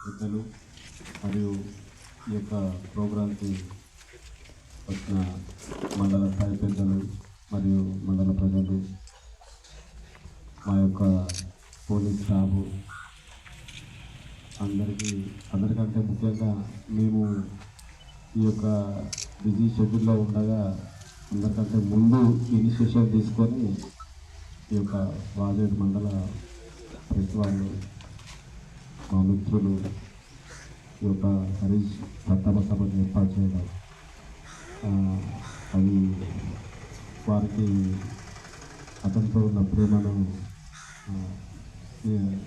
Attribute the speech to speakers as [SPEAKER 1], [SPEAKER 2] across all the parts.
[SPEAKER 1] పెద్దలు మరియు ఈ యొక్క ప్రోగ్రాంకి వచ్చిన మండల స్థాయి పెద్దలు మరియు మండల ప్రజలు మా యొక్క పోలీస్ స్టాఫ్ అందరికీ అందరికంటే ముఖ్యంగా మేము ఈ యొక్క బిజీ షెడ్యూల్లో ఉండగా అందరికంటే ముందు ఇనిషియేషన్ తీసుకొని ఈ యొక్క వాజేడు మండల ప్రెస్ వాళ్ళు మా మిత్రులు ఈ యొక్క హరీష్ ప్రతాప సభను ఏర్పాటు చేయడం ఆ, అది వారికి అతనితో ఉన్న ప్రేమను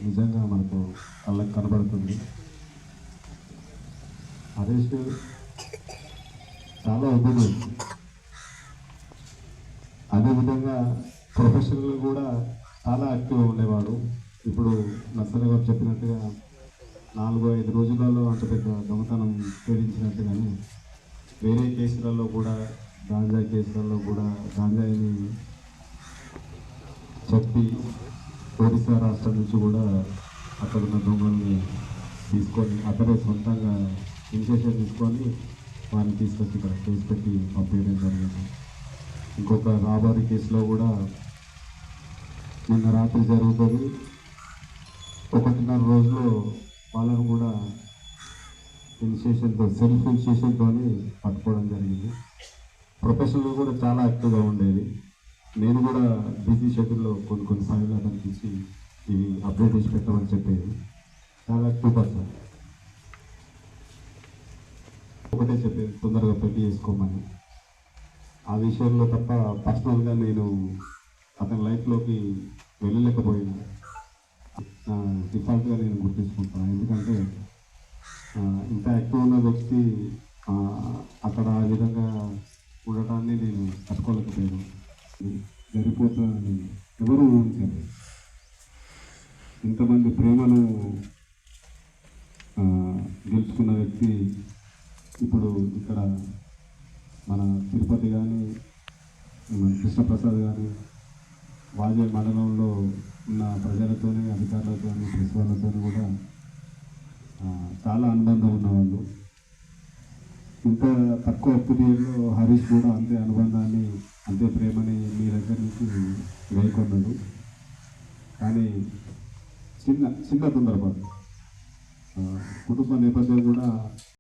[SPEAKER 1] నిజంగా మనకు కళ్ళకు కనబడుతుంది. హరీష్ చాలా అభివృద్ధి అదేవిధంగా ప్రొఫెషనల్ కూడా చాలా యాక్టివ్గా ఉండేవాడు. ఇప్పుడు నర్సరి గారు చెప్పినట్టుగా నాలుగు ఐదు రోజులలో అంత పెద్ద దొంగతనం ఛేదించినట్టుగానే వేరే కేసులలో కూడా గాంజా కేసులలో కూడా గాంజాయిని చెప్పి ఒడిశా రాష్ట్రం నుంచి కూడా అక్కడ ఉన్న దొంగల్ని తీసుకొని అతడే సొంతంగా ఇన్సెషన్ తీసుకొని వారిని తీసుకొచ్చి ఇక్కడ కేసు పెట్టి పంపించడం జరిగింది. ఇంకొక రాబరీ కేసులో కూడా నిన్న రాత్రి జరుగుతుంది. ఒకటిన్నర రోజులు వాళ్ళను కూడా ఇనిషియేషన్తో సెల్ఫ్ ఇనిషియేషన్తో పట్టుకోవడం జరిగింది. ప్రొఫెషనల్ కూడా చాలా యాక్టివ్గా ఉండేది. నేను కూడా బిజీ షెడ్యూల్లో కొన్ని కొన్ని సార్లు అతనికి ఇచ్చి ఇవి అప్డేట్ చేసి పెట్టమని చెప్పేది. చాలా యాక్టివ్ పర్సన్. ఒకటే చెప్పేది తొందరగా పెళ్ళి చేసుకోమని. ఆ విషయంలో తప్ప పర్సనల్గా నేను అతని లైఫ్లోకి వెళ్ళలేకపోయినా. డిఫాల్ట్గా నేను గుర్తించుకుంటాను. ఎందుకంటే ఇంత ఎక్కువ ఉన్న వ్యక్తి అక్కడ ఆ విధంగా ఉండటాన్ని నేను తట్టుకోలేకపోయాను. జరిపోతానని ఎవరు ఊహించలేదు. ఇంతమంది ప్రేమను గెలుచుకున్న వ్యక్తి ఇప్పుడు ఇక్కడ మన తిరుపతి కానీ మన కృష్ణప్రసాద్ కానీ వాజే మండలంలో ఉన్న ప్రజలతోనే అధికారులతోని ప్రెస్ వాళ్ళతోని కూడా చాలా అనుబంధం ఉన్నవాళ్ళు. ఇంత తక్కువ పీరియడ్లో హరీష్ కూడా అంతే అనుబంధాన్ని అంతే ప్రేమని మీ దగ్గర నుంచి వేయకొన్నాడు కానీ చిన్న చిన్న తొందరపాటు. కుటుంబ నేపథ్యం కూడా